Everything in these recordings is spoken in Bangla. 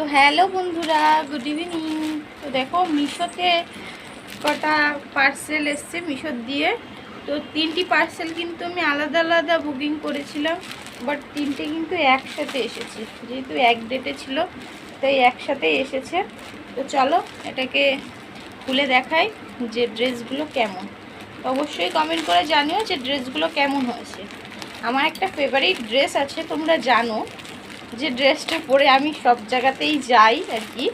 তো হ্যালো বন্ধুরা গুড ইভিনিং তো দেখো, মিশোতে কটা পার্সেল এসছে মিশোর দিয়ে। তো তিনটি পার্সেল কিন্তু আমি আলাদা আলাদা বুকিং করেছিলাম বাট তিনটে কিন্তু একসাথে এসেছে। যেহেতু এক ডেটে ছিল, তাই একসাথে এসেছে। তো চলো, এটাকে খুলে দেখাই যে ড্রেসগুলো কেমন। অবশ্যই কমেন্ট করে জানিও যে ড্রেসগুলো কেমন হয়েছে। আমার একটা ফেভারিট ড্রেস আছে, তোমরা জানো। যে ড্রেসটা পরে আমি সব জায়গাতেই যাই আর কি।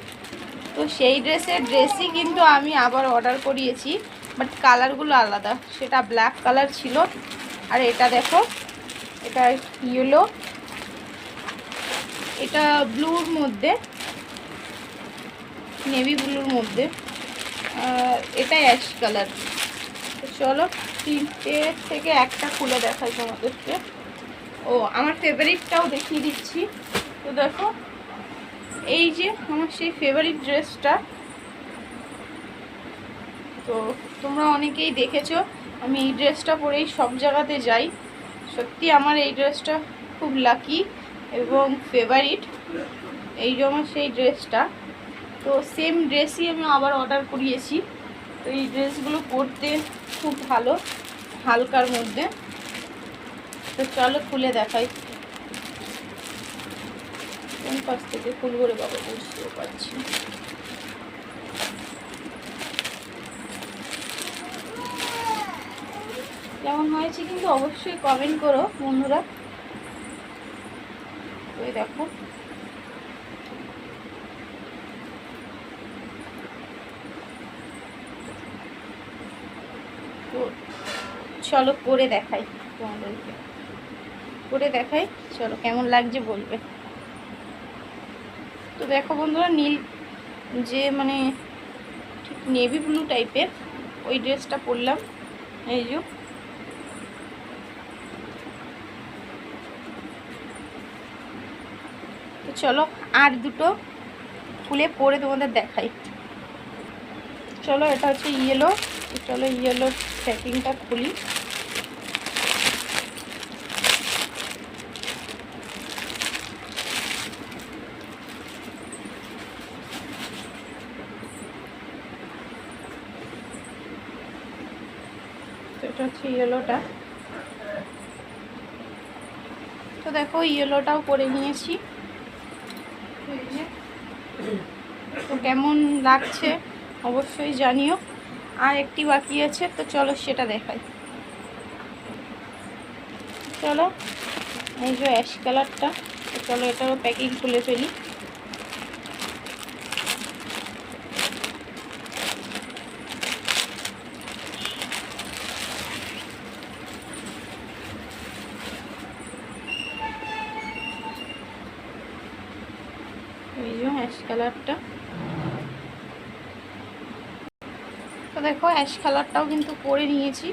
তো সেই ড্রেসের ড্রেসই কিন্তু আমি আবার অর্ডার করিয়েছি বাট কালারগুলো আলাদা। সেটা ব্ল্যাক কালার ছিল, আর এটা দেখো, এটা ইয়েলো এটা ব্লুর মধ্যে নেভি ব্লুর মধ্যে এটা অ্যাশ কালার চলো, তিনটে থেকে একটা খুলে দেখাই তোমাদেরকে। ও, আমার ফেভারিটটাও দেখিয়ে দিচ্ছি। তো দেখো, এই যে আমার সেই ফেভারিট ড্রেসটা তো তোমরা অনেকেই দেখেছ, আমি এই ড্রেসটা পরেই সব জায়গাতে যাই। সত্যি আমার এই ড্রেসটা খুব লাকি এবং ফেভারিট এই যে আমার সেই ড্রেসটা তো সেম ড্রেসই আমি আবার অর্ডার করিয়েছি। তো এই ড্রেসগুলো পরতে খুব ভালো, হালকার মধ্যে। তো চলো খুলে দেখাই। পাশ থেকে ফুল রে বাবা বুঝতেও পারছি। কেমন হয়েছে কিন্তু অবশ্যই কমেন্ট করো বন্ধুরা। ওই দেখো। চলো করে দেখাই তোমাদেরকে। করে দেখাই, চলো কেমন লাগছে বলবে। তো দেখো বন্ধুরা, নীল যে মানে ঠিক নেভি ব্লু টাইপের ওই ড্রেসটা পরলাম। এই যে। তো চলো, আর দুটো খুলে পরে তোমাদের দেখাই। চলো, এটা হচ্ছে ইয়েলো চলো ইয়েলো প্যাকিংটা খুলি। এটা হচ্ছে ইয়েলোটা তো দেখো ইয়েলোটাও করে নিয়েছি। তো কেমন লাগছে অবশ্যই জানিও। আর একটি বাকি আছে, তো চলো সেটা দেখাই। চলো, এই যে অ্যাশ কালারটা চলো এটারও প্যাকিং খুলে ফেলি এই যে অ্যাশ কালারটা তো দেখো অ্যাশ কালারটাও কিন্তু করে নিয়েছি।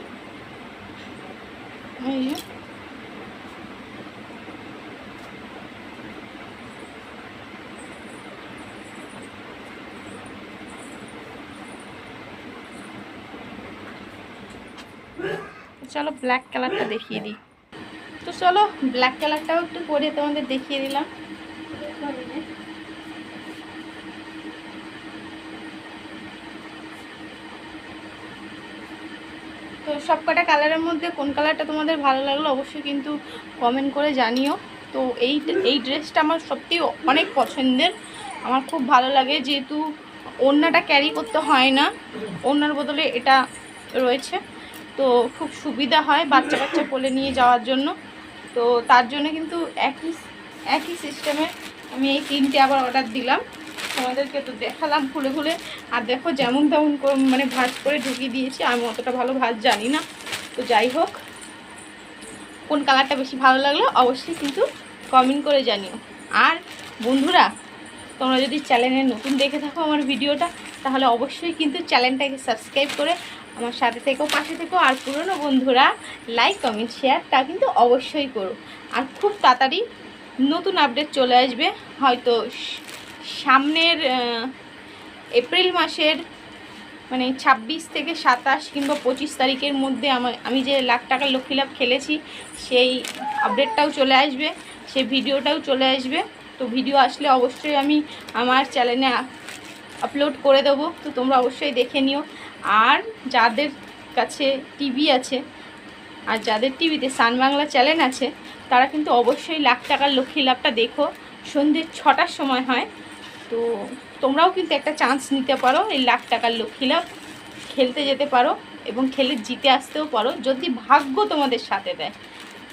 চলো ব্ল্যাক কালারটা দেখিয়ে দিই। তো চলো ব্ল্যাক কালারটাও একটু করে তোমাদের দেখিয়ে দিলাম। তো সব কটা কালারের মধ্যে কোন কালারটা তোমাদের ভালো লাগল অবশ্যই কিন্তু কমেন্ট করে জানিও। তো এই এই ড্রেসটা আমার সত্যি অনেক পছন্দের। আমার খুব ভালো লাগে যেহেতু ওড়নাটা ক্যারি করতে হয় না, ওড়নার বদলে এটা রয়েছে। তো খুব সুবিধা হয় বাচ্চা কাচ্চা কোলে নিয়ে যাওয়ার জন্য। তো তার জন্য কিন্তু একই একই সিস্টেমে আমি এই তিনটে আবার অর্ডার দিলাম। তোমাদেরকে তো দেখালাম খুলে খুলে আর দেখো যেমন তেমন মানে ভাজ করে ঢুকিয়ে দিয়েছি, আমি অতটা ভালো ভাজ জানি না। তো যাই হোক, কোন কালারটা বেশি ভালো লাগল অবশ্যই কিন্তু কমেন্ট করে জানিও। আর বন্ধুরা, তোমরা যদি চ্যানেলে নতুন দেখে থাকো আমার ভিডিওটা, তাহলে অবশ্যই কিন্তু চ্যানেলটাকে সাবস্ক্রাইব করে আমার সাথে থেকেও পাশে থেকেও আর পুরনো বন্ধুরা লাইক কমেন্ট শেয়ারটা কিন্তু অবশ্যই করো। আর খুব তাড়াতাড়ি নতুন আপডেট চলে আসবে, হয়তো সামনের এপ্রিল মাসের মানে ছাব্বিশ থেকে সাতাশ কিংবা পঁচিশ তারিখের মধ্যে আমি যে লাখ টাকার লক্ষ্মী লাভ খেলেছি, সেই আপডেটটাও চলে আসবে, সেই ভিডিওটাও চলে আসবে। তো তো ভিডিও আসলে অবশ্যই আমি আমার চ্যানেলে আপলোড করে দেবো, তো তোমরা অবশ্যই দেখে নিও। আর যাদের কাছে টিভি আছে, আর যাদের টিভিতে সান বাংলা চ্যানেল আছে, তারা কিন্তু অবশ্যই লাখ টাকার লক্ষ্মী লাভটা দেখো। সন্ধ্যে ছটার সময় হয় তো তোমরাও কিন্তু একটা চান্স নিতে পারো, এই লাখ টাকার লক্ষ্মী লাভ। খেলতে যেতে পারো এবং খেলে জিতে আসতেও পারো, যদি ভাগ্য তোমাদের সাথে দেয়।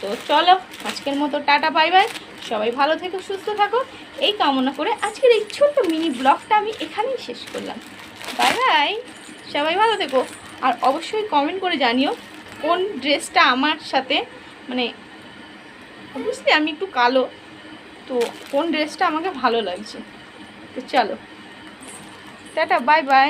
তো চলো, আজকের মতো টাটা বাই বাই সবাই ভালো থেকো, সুস্থ থাকো। এই কামনা করে আজকের এই ছোট্ট মিনি ব্লগটা আমি এখানেই শেষ করলাম। বাই বাই সবাই ভালো থেকো। আর অবশ্যই কমেন্ট করে জানিও কোন ড্রেসটা আমার সাথে মানে বুঝলি আমি একটু কালো, তো কোন ড্রেসটা আমাকে ভালো লাগছে। তো চলো। Tata bye bye